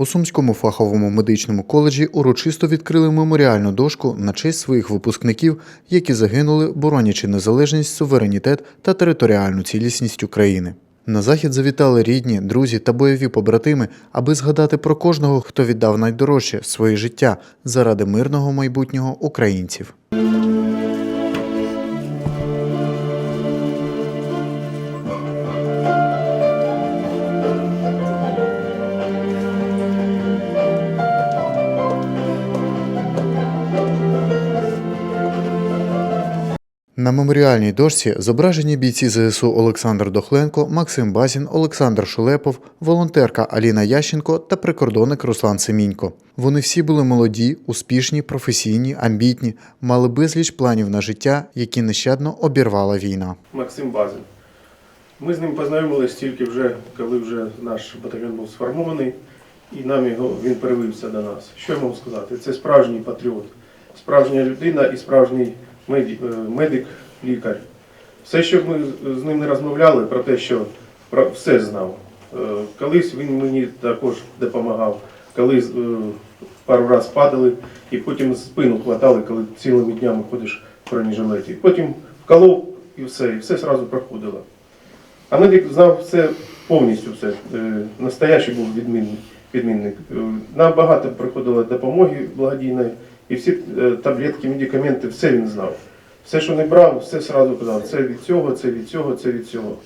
У Сумському фаховому медичному коледжі урочисто відкрили меморіальну дошку на честь своїх випускників, які загинули, боронячи незалежність, суверенітет та територіальну цілісність України. На захід завітали рідні, друзі та бойові побратими, аби згадати про кожного, хто віддав найдорожче своє життя заради мирного майбутнього українців. На меморіальній дошці зображені бійці ЗСУ Олександр Дохленко, Максим Базін, Олександр Шулепов, волонтерка Аліна Ященко та прикордонник Руслан Семінько. Вони всі були молоді, успішні, професійні, амбітні, мали безліч планів на життя, які нещадно обірвала війна. Максим Базин. Ми з ним познайомились тільки вже, коли вже наш батальйон був сформований, і нам його він перевився до нас. Що я можу сказати? Це справжній патріот, справжня людина і справжній медик, лікар. Все, що ми з ним не розмовляли, про те, що все знав. Е, Колись він мені також допомагав, коли е, пару раз падали, і потім спину хватали, коли цілими днями ходиш в бронежилеті. Потім вколов і все, і все одразу проходило. А медик знав все повністю все. Е, Настоящий був відмінник. відмінник. Е, Нам багато приходило допомоги благодійної, і всі е, таблетки, медикаменти, все він знав. Все, що не брав, все одразу казав, це від цього, це від цього, це від цього.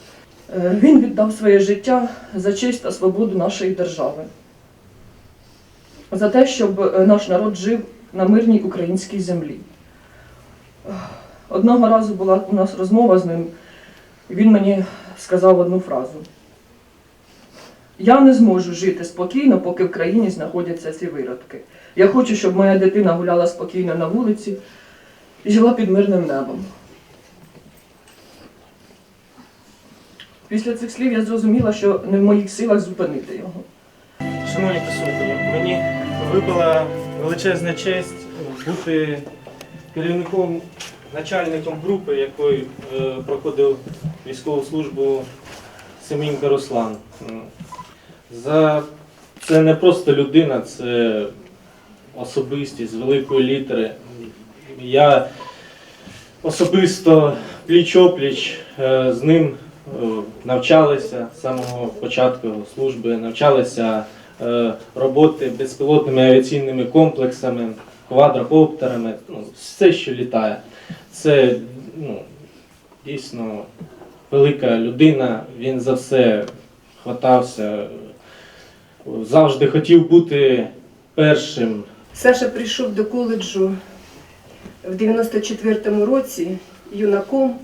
Е, Він віддав своє життя за честь та свободу нашої держави, за те, щоб е, наш народ жив на мирній українській землі. Одного разу була у нас розмова з ним, і він мені сказав одну фразу. Я не зможу жити спокійно, поки в країні знаходяться ці виродки. Я хочу, щоб моя дитина гуляла спокійно на вулиці і жила під мирним небом. Після цих слів я зрозуміла, що не в моїх силах зупинити його. Шановні присутні, мені випала величезна честь бути керівником, начальником групи, якою е, проходив військову службу Семінка Руслан. За це не просто людина, це особистість з великої літери. Я особисто пліч-опліч е, з ним е, навчалися з самого початку служби, навчалися е, роботи безпілотними авіаційними комплексами, квадрокоптерами, ну, все, що літає. Це ну, дійсно велика людина, він за все хватався, завжди хотів бути першим. Саша прийшов до коледжу в 94-му році юнаком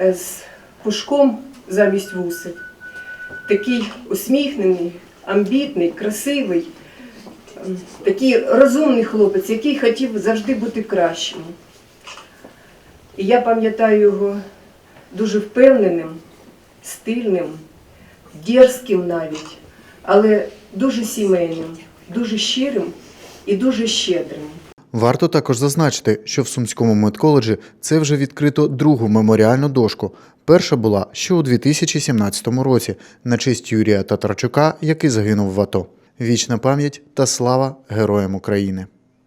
е, з пушком замість вусик. Такий усміхнений, амбітний, красивий, ем, такий розумний хлопець, який хотів завжди бути кращим. І я пам'ятаю його дуже впевненим, стильним, дерзким навіть, але дуже сімейним, дуже щирим і дуже щедрим. Варто також зазначити, що в Сумському медколеджі це вже відкрито другу меморіальну дошку. Перша була ще у 2017 році на честь Юрія Татарчука, який загинув в АТО. Вічна пам'ять та слава героям України.